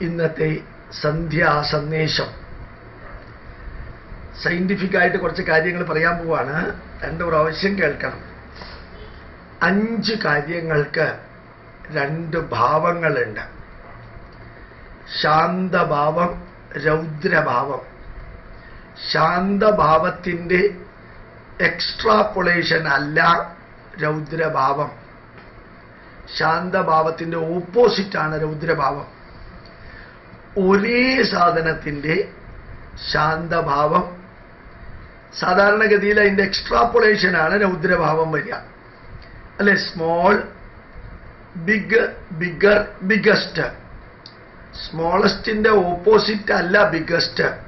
ഇന്നത്തെ സന്ധ്യാ സന്ദേശം സയന്റിഫിക് ആയിട്ട് കുറച്ച് കാര്യങ്ങൾ പറയാൻ പോവാണ്. രണ്ട് പ്രാവശ്യം കേൾക്കണം. അഞ്ച് കാര്യങ്ങൾക്ക് രണ്ട് ഭാവങ്ങളുണ്ട്. ശാന്തഭാവം രൗദ്രഭാവം. ശാന്തഭാവത്തിന്റെ എക്സ്ട്രാപ്പൊളേഷൻ അല്ല രൗദ്രഭാവം. ശാന്തഭാവത്തിന്റെ ഓപ്പോസിറ്റാണ് രൗദ്രഭാവം. ഒരേ സാധനത്തിന്റെ ശാന്തഭാവം. സാധാരണഗതിയിൽ അതിന്റെ എക്സ്ട്രാപ്പൊളേഷൻ ആണ് രൗദ്രഭാവം വരിക. അല്ലെ സ്മോൾ ബിഗ് ബിഗർ ബിഗസ്റ്റ് സ്മോളസ്റ്റിന്റെ ഓപ്പോസിറ്റ് അല്ല ബിഗസ്റ്റ്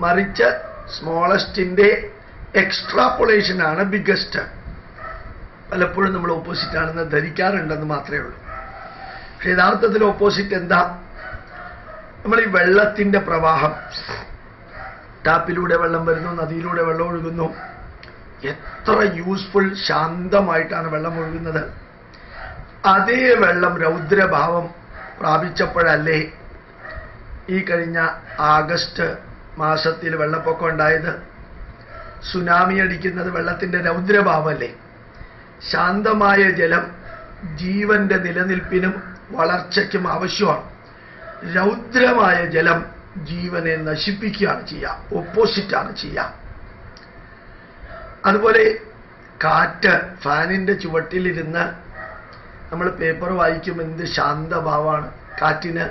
മറിച്ച് സ്മോളസ്റ്റിന്റെ എക്സ്ട്രാപ്പൊളേഷൻ ആണ് ബിഗസ്റ്റ് പലപ്പോഴും നമ്മൾ ഓപ്പോസിറ്റ് ആണെന്ന് ധരിക്കാറുണ്ടെന്ന് മാത്രമേ ഉള്ളൂ. പക്ഷെ യഥാർത്ഥത്തിൽ ഓപ്പോസിറ്റ് എന്താ? നമ്മൾ ഈ വെള്ളത്തിന്റെ പ്രവാഹം. ടാപ്പിലൂടെ വെള്ളം വരുന്നു നദിയിലൂടെ വെള്ളം ഒഴുകുന്നു. എത്ര യൂസ്ഫുൾ ശാന്തമായിട്ടാണ് വെള്ളം ഒഴുകുന്നത്. അതേ വെള്ളം രൗദ്രഭാവം പ്രാപിച്ചപ്പോഴല്ലേ ഈ കഴിഞ്ഞ ആഗസ്റ്റ് മാസത്തിൽ വെള്ളപ്പൊക്കം ഉണ്ടായത്? സുനാമി അടിക്കുന്നത് വെള്ളത്തിന്റെ രൗദ്രഭാവമല്ലേ? ശാന്തമായ ജലം ജീവന്റെ നിലനിൽപ്പിനും വളർച്ചയ്ക്കും ആവശ്യമാണ്. രൗദ്രമായ ജലം ജീവനെ നശിപ്പിക്കുകയാണ് ചെയ്യുക ഓപ്പോസിറ്റാണ് ചെയ്യുക. അതുപോലെ കാറ്റ് ഫാനിന്റെ ചുവട്ടിലിരുന്ന് നമ്മൾ പേപ്പർ വായിക്കും എന്ത് ശാന്തഭാവമാണ്. കാറ്റിന്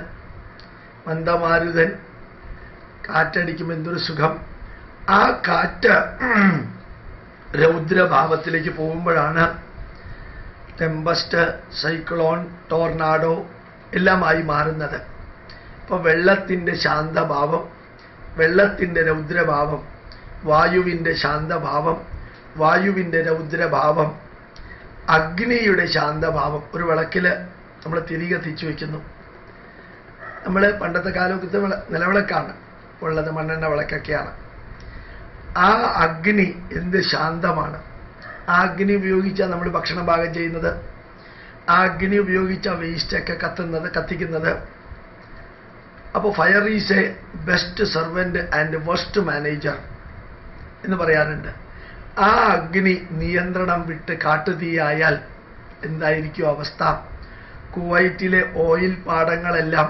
മന്ദമാരുതൻ കാറ്റടിക്കുമ്പോൾ എന്തൊരു സുഖം. ആ കാറ്റ് രൗദ്രഭാവത്തിലേക്ക് പോകുമ്പോഴാണ് ടെമ്പസ്റ്റ് സൈക്ലോൺ ടോർണാഡോ എല്ലാമായി മാറുന്നത്. ഇപ്പൊ വെള്ളത്തിന്റെ ശാന്തഭാവം വെള്ളത്തിന്റെ രൗദ്രഭാവം വായുവിന്റെ ശാന്തഭാവം വായുവിന്റെ രൗദ്രഭാവം അഗ്നിയുടെ ശാന്തഭാവം. ഒരു വിളക്കിൽ നമ്മൾ തിരി കത്തിച്ചു വയ്ക്കുന്നു. നമ്മൾ പണ്ടത്തെ കാലത്തെ വിള നിലവിളക്കാണ്. ഉള്ളത് മണ്ണെണ്ണ വിളക്കൊക്കെയാണ്. ആ അഗ്നി എന്ത് ശാന്തമാണ്? ആ അഗ്നി ഉപയോഗിച്ചാണ് നമ്മൾ ഭക്ഷണം പാകം ചെയ്യുന്നത്. ആ അഗ്നി ഉപയോഗിച്ച വേസ്റ്റൊക്കെ കത്തുന്നത് കത്തിക്കുന്നത്. അപ്പോൾ fire is a best servant and worst manager എന്ന് പറയാറുണ്ട്. ആ അഗ്നി നിയന്ത്രണം വിട്ട് കാട്ടുതീയായാൽ എന്തായിരിക്കും അവസ്ഥ? കുവൈറ്റിലെ ഓയിൽ പാടങ്ങളെല്ലാം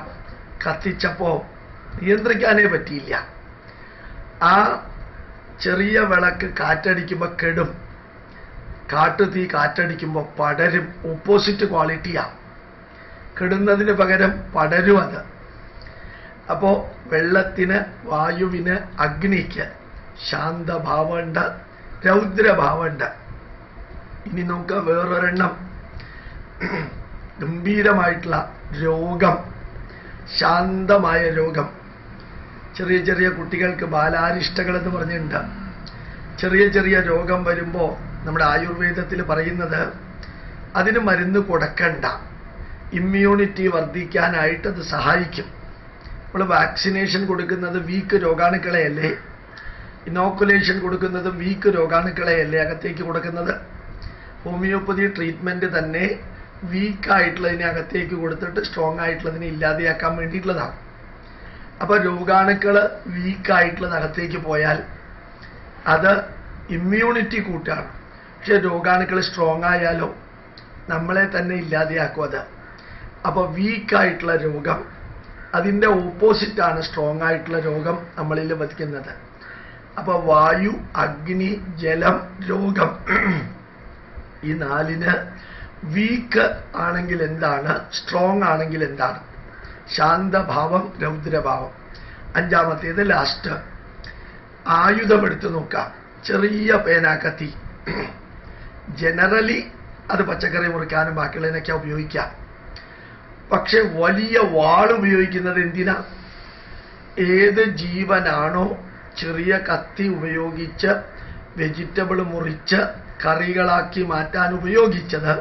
കത്തിച്ചപ്പോൾ നിയന്ത്രിക്കാനേ പറ്റിയില്ല. ആ ചെറിയ വിളക്ക് കാറ്റടിക്കുമ്പോൾ കെടും. കാട്ടുതീ കാറ്റടിക്കുമ്പോൾ പടരും. ഓപ്പോസിറ്റ് ക്വാളിറ്റിയാണ് കെടുന്നതിന് പകരം പടരും അത്. അപ്പോ വെള്ളത്തിന് വായുവിന് അഗ്നിക്ക് ശാന്തഭാവമുണ്ട് രൗദ്രഭാവമുണ്ട് ഇനി നമുക്ക് വേറൊരെണ്ണം. ഗംഭീരമായിട്ടുള്ള രോഗം. ശാന്തമായ രോഗം. ചെറിയ ചെറിയ കുട്ടികൾക്ക് ബാലാരിഷ്ടകൾ എന്ന് പറഞ്ഞിട്ടുണ്ട്. ചെറിയ ചെറിയ രോഗം വരുമ്പോൾ നമ്മുടെ ആയുർവേദത്തിൽ പറയുന്നത് അതിന് മരുന്ന് കൊടുക്കണ്ട. ഇമ്മ്യൂണിറ്റി വർദ്ധിക്കാനായിട്ട് അത് സഹായിക്കും. നമ്മൾ വാക്സിനേഷൻ കൊടുക്കുന്നത് വീക്ക് രോഗാണുക്കളെയല്ലേ? ഇനോക്കുലേഷൻ കൊടുക്കുന്നത് വീക്ക് രോഗാണുക്കളെയല്ലേ അകത്തേക്ക് കൊടുക്കുന്നത്? ഹോമിയോപ്പതി ട്രീറ്റ്മെന്റ് തന്നെ വീക്കായിട്ടുള്ളതിനെ അകത്തേക്ക് കൊടുത്തിട്ട് സ്ട്രോങ് ആയിട്ടുള്ളതിനെ ഇല്ലാതെയാക്കാൻ വേണ്ടിയിട്ടുള്ളതാണ്. അപ്പോൾ രോഗാണുക്കൾ വീക്കായിട്ടുള്ളത് അകത്തേക്ക് പോയാൽ അത് ഇമ്മ്യൂണിറ്റി കൂട്ടാണ്. പക്ഷെ രോഗാണുക്കൾ സ്ട്രോങ് ആയാലോ നമ്മളെ തന്നെ ഇല്ലാതെയാക്കും അത്. അപ്പൊ വീക്കായിട്ടുള്ള രോഗം അതിന്റെ ഓപ്പോസിറ്റാണ് സ്ട്രോങ് ആയിട്ടുള്ള രോഗം നമ്മളിൽ വധിക്കുന്നത്. അപ്പോൾ വായു അഗ്നി ജലം രോഗം ഈ നാലിന് വീക്ക് ആണെങ്കിൽ എന്താണ്? സ്ട്രോങ് ആണെങ്കിൽ എന്താണ്? ശാന്തഭാവം രൗദ്രഭാവം. അഞ്ചാമത്തേത് ലാസ്റ്റ് ആയുധമെടുത്ത് നോക്കാം ചെറിയ പേനാക്കത്തി. ജനറലി അത് പച്ചക്കറി മുറിക്കാനും ബാക്കിയുള്ളതിനൊക്കെ ഉപയോഗിക്കാം പക്ഷെ വലിയ വാൾ ഉപയോഗിക്കുന്നത് എന്തിനാ? ഏത് ജീവനാണോ ചെറിയ കത്തി ഉപയോഗിച്ച് വെജിറ്റബിൾ മുറിച്ച് കറികളാക്കി മാറ്റാൻ ഉപയോഗിച്ചത്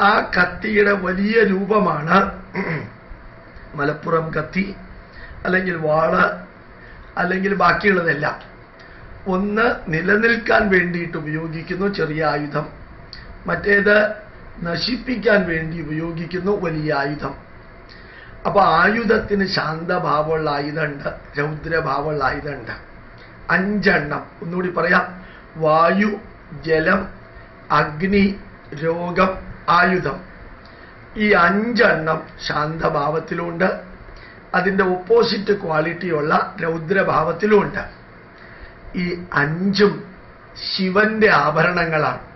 ആ കത്തിയുടെ വലിയ രൂപമാണ് മലപ്പുറം കത്തി അല്ലെങ്കിൽ വാൾ അല്ലെങ്കിൽ ബാക്കിയുള്ളതെല്ലാം. ഒന്ന് നിലനിൽക്കാൻ വേണ്ടിയിട്ട് ഉപയോഗിക്കുന്നു ചെറിയ ആയുധം. മറ്റേത് നശിപ്പിക്കാൻ വേണ്ടി ഉപയോഗിക്കുന്നു വലിയ ആയുധം. അപ്പൊ ആയുധത്തിന് ശാന്തഭാവമുള്ള ആയുധമുണ്ട് രൗദ്രഭാവമുള്ള ആയുധമുണ്ട്. അഞ്ചെണ്ണം. ഒന്നുകൂടി പറയാം. വായു ജലം അഗ്നി രോഗം ആയുധം. ഈ അഞ്ചെണ്ണം ശാന്തഭാവത്തിലുണ്ട്. അതിന്റെ ഓപ്പോസിറ്റ് ക്വാളിറ്റിയുള്ള രൗദ്രഭാവത്തിലുമുണ്ട് ഈ അഞ്ചും ശിവന്റെ ആഭരണങ്ങളാണ്.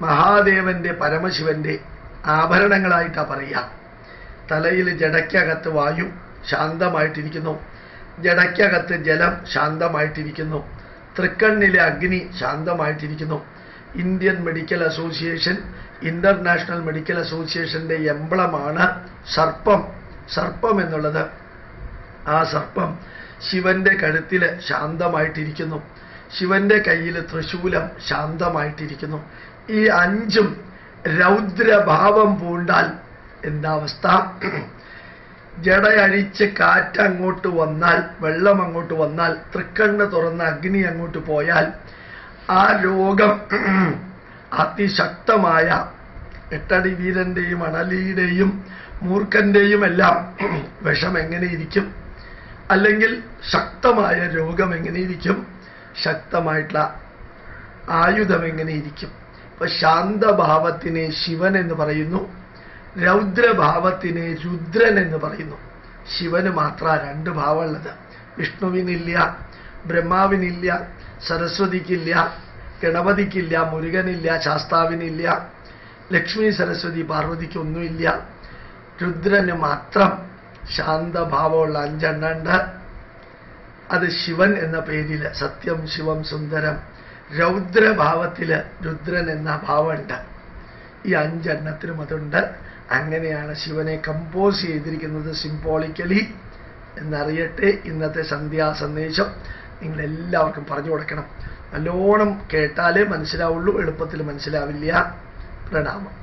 മഹാദേവന്റെ പരമശിവന്റെ ആഭരണങ്ങളായിട്ടാ പറയുക. തലയിൽ ജടയ്ക്കകത്ത് വായു ശാന്തമായിട്ടിരിക്കുന്നു. ജടയ്ക്കകത്ത് ജലം ശാന്തമായിട്ടിരിക്കുന്നു. തൃക്കണ്ണിലെ അഗ്നി ശാന്തമായിട്ടിരിക്കുന്നു. Indian medical association international medical അസോസിയേഷന്റെ എംബ്ലമാണ് സർപ്പം. സർപ്പം എന്നുള്ളത് ആ സർപ്പം ശിവന്റെ കഴുത്തിൽ ശാന്തമായിട്ടിരിക്കുന്നു. ശിവന്റെ കയ്യിൽ തൃശൂലം ശാന്തമായിട്ടിരിക്കുന്നു. ഈ അഞ്ചും രൗദ്രഭാവം പൂണ്ടാൽ എന്താ അവസ്ഥ ജടയഴിച്ച് കാറ്റ് അങ്ങോട്ട് വന്നാൽ വെള്ളം അങ്ങോട്ട് വന്നാൽ തൃക്കണ്ണ് തുറന്ന് അഗ്നി അങ്ങോട്ട് പോയാൽ ആ രോഗം അതിശക്തമായ എട്ടടി വീരന്റെയും അണലിയുടെയും മൂർഖന്റെയും എല്ലാം വിഷം എങ്ങനെയിരിക്കും അല്ലെങ്കിൽ ശക്തമായ രോഗം എങ്ങനെയിരിക്കും ശക്തമായിട്ടുള്ള ആയുധം എങ്ങനെയിരിക്കും ഇപ്പൊ ശാന്തഭാവത്തിനെ ശിവൻ എന്ന് പറയുന്നു. രൗദ്രഭാവത്തിനെ രുദ്രൻ എന്ന് പറയുന്നു. ശിവന് മാത്ര രണ്ട് ഭാവമുള്ളത്. വിഷ്ണുവിനില്ല ബ്രഹ്മാവിനില്ല സരസ്വതിക്കില്ല ഗണപതിക്കില്ല മുരുകനില്ല ശാസ്താവിനില്ല ലക്ഷ്മി സരസ്വതി പാർവതിക്കൊന്നുമില്ല. രുദ്രന് മാത്രം ശാന്തഭാവമുള്ള അഞ്ചെണ്ണുണ്ട് അത് ശിവൻ എന്ന പേരിൽ സത്യം ശിവം സുന്ദരം രൗദ്രഭാവത്തിൽ രുദ്രൻ എന്ന ഭാവമുണ്ട്. ഈ അഞ്ചെണ്ണത്തിനും അതുണ്ട് അങ്ങനെയാണ് ശിവനെ കമ്പോസ് ചെയ്തിരിക്കുന്നത് സിംബോളിക്കലി എന്നറിയട്ടെ ഇന്നത്തെ സന്ധ്യാ സന്ദേശം. നിങ്ങൾ എല്ലാവർക്കും പറഞ്ഞു കൊടുക്കണം. നല്ലോണം കേട്ടാലേ മനസ്സിലാവുള്ളൂ എളുപ്പത്തിൽ മനസ്സിലാവില്ല. പ്രണാമം.